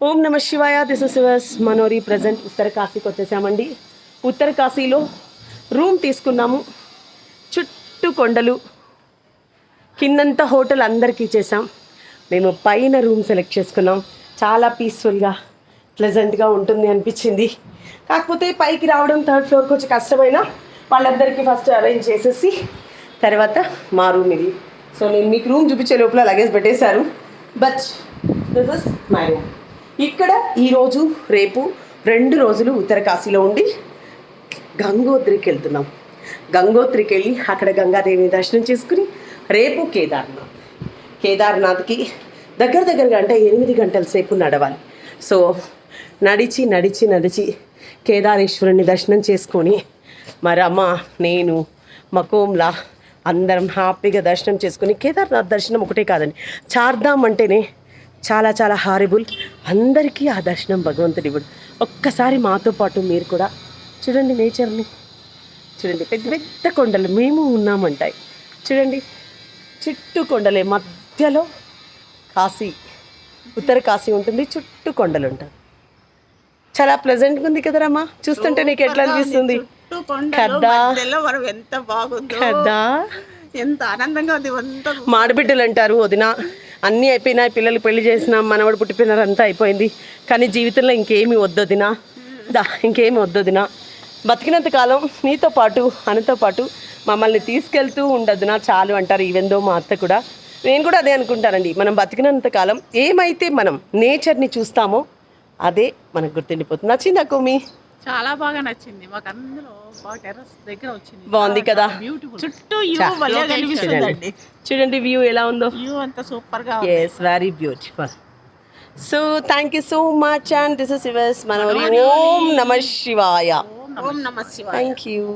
ఓం నమ శివాయ this is yours Manori present ఉత్తర కాశీకి వచ్చేసామండి. ఉత్తర కాశీలో రూమ్ తీసుకున్నాము. చుట్టూ కొండలు కిందంతా హోటల్ అందరికీ ఇచ్చేసాం మేము పైన రూమ్ సెలెక్ట్ చేసుకున్నాం. చాలా పీస్ఫుల్గా ప్లెజెంట్గా ఉంటుంది అనిపించింది. కాకపోతే పైకి రావడం థర్డ్ ఫ్లోర్కి కొంచెం కష్టమైనా వాళ్ళందరికీ ఫస్ట్ అరేంజ్ చేసేసి తర్వాత మా రూమ్ ఇది. సో నేను మీకు రూమ్ చూపించే లోపల లగేజ్ పెట్టేశారు. But this is my room ఇక్కడ ఈరోజు రేపు రెండు రోజులు ఉత్తరకాశీలో ఉండి గంగోత్రికి వెళ్తున్నాం. గంగోత్రికి వెళ్ళి అక్కడ గంగాదేవిని దర్శనం చేసుకుని రేపు కేదార్నాథ్. కేదార్నాథ్కి దగ్గర దగ్గరగా అంటే ఎనిమిది గంటల సేపు నడవాలి. సో నడిచి నడిచి నడిచి కేదారేశ్వరుని దర్శనం చేసుకొని మరి అమ్మ నేను మకోమ్లా అందరం హ్యాపీగా దర్శనం చేసుకుని కేదార్నాథ్ దర్శనం ఒకటే కాదండి. చార్ధామ్ అంటేనే చాలా చాలా హారిబుల్ అందరికీ ఆ దర్శనం భగవంతుడి ఇవ్వడు. ఒక్కసారి మాతో పాటు మీరు కూడా చూడండి నేచర్ని చూడండి పెద్ద పెద్ద కొండలు మేము ఉన్నామంటాయి. చూడండి చుట్టూ కొండలే మధ్యలో కాశీ ఉత్తర కాశీ ఉంటుంది చుట్టూ కొండలు ఉంటాయి. చాలా ప్లెజెంట్గా ఉంది కదరమ్మా చూస్తుంటే నీకు ఎట్లా అనిపిస్తుంది? కదా. ఎంత బాగుందో. కదా? ఎంత ఆనందంగా ఉంది మాడబిడ్డలు అంటారు వదిన. అన్నీ అయిపోయినాయి పిల్లలు పెళ్ళి చేసినాం మనవడు పుట్టిపోయినారు అంతా అయిపోయింది. కానీ జీవితంలో ఇంకేమీ వద్దొదినా దా ఇంకేమీ వద్దొదినా బతికినంత కాలం నీతో పాటు అనతో పాటు మమ్మల్ని తీసుకెళ్తూ ఉండదునా చాలు అంటారు ఈవెందో మా అత్త కూడా. నేను కూడా అదే అనుకుంటానండి. మనం బతికినంత కాలం ఏమైతే మనం నేచర్ని చూస్తామో అదే మనకు గుర్తుండిపోతుంది. నచ్చిందా కోమి? చాలా బాగా నచ్చింది. మాకు అందులో బాగా టెర్రస్ దగ్గర వచ్చింది. బాగుంది కదా? బ్యూటిఫుల్ చుట్టూ వ్యూ భలే కనిపిస్తుందండి. చూడండి వ్యూ ఎలా ఉందో. వ్యూ అంతా సూపర్గా yes very beautiful so thank you so much and this is yours Manori ఓం నమ శివాయ ఓం నమ శివాయ థ్యాంక్ యూ